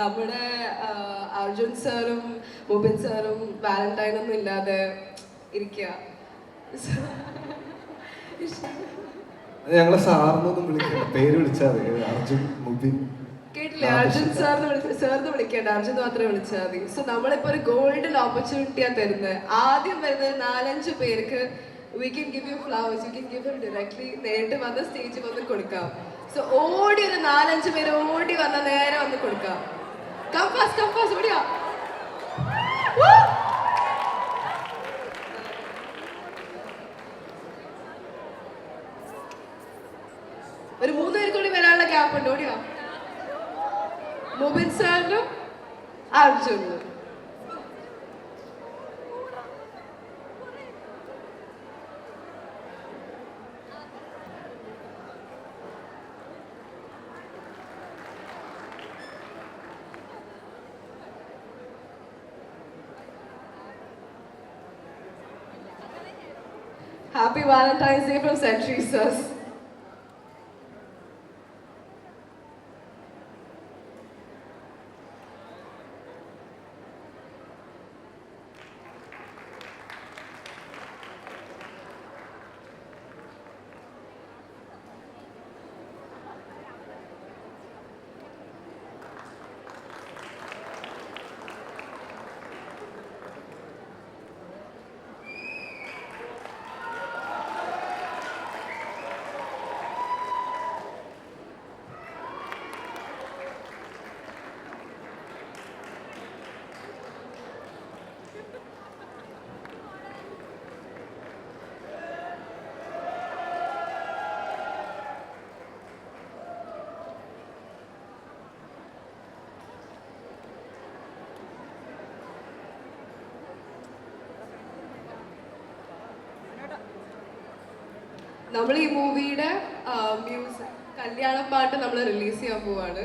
നമ്മുടെ അർജുൻ സാറും മുബിൻ സാറും വാലന്റൈൻ ഒന്നും ഇല്ലാതെ ഇരിക്കുക ഞങ്ങളെ സാറിനൊന്നും വിളിക്കണ്ട. പേര് വിളിച്ചാൽ മതി. അർജുൻ മുബിൻ. കേട്ടില്ലേ? അർജുൻ സാറിന് വിളിച്ച സാറിന് വിളിക്കേണ്ട. അർജുൻ മാത്രമേ വിളിച്ചാൽ മതി. സോ നമ്മളിപ്പോ ഒരു ഗോൾഡൻ ഓപ്പർച്യൂണിറ്റിയാ തരുന്നത് ആദ്യം വരുന്ന നാലഞ്ച് പേർക്ക് we can give you flowers you can give you directly നേരിട്ട് വന്ന് സ്റ്റേജിൽ വന്ന് കൊടുക്കാം. സോ ഓടി ഒരു നാലഞ്ച് പേര് ഓടി വന്ന നേരെ വന്ന് കൊടുക്കാം. കം ഫാസ്റ്റ് കം ഫാസ്റ്റ് ഒരു മൂന്ന് പേർക്ക് കൂടി വരാനുള്ള ഗ്യാപ്പ് ഉണ്ട്. ഓടിയാ? മുബിൻ സാറിനും അർജുനും Happy Valentine's Day from Century Sirs. നമ്മൾ ഈ മൂവിയുടെ മ്യൂസിക് കല്യാണ പാട്ട് നമ്മൾ റിലീസ് ചെയ്യാൻ പോവാണ്.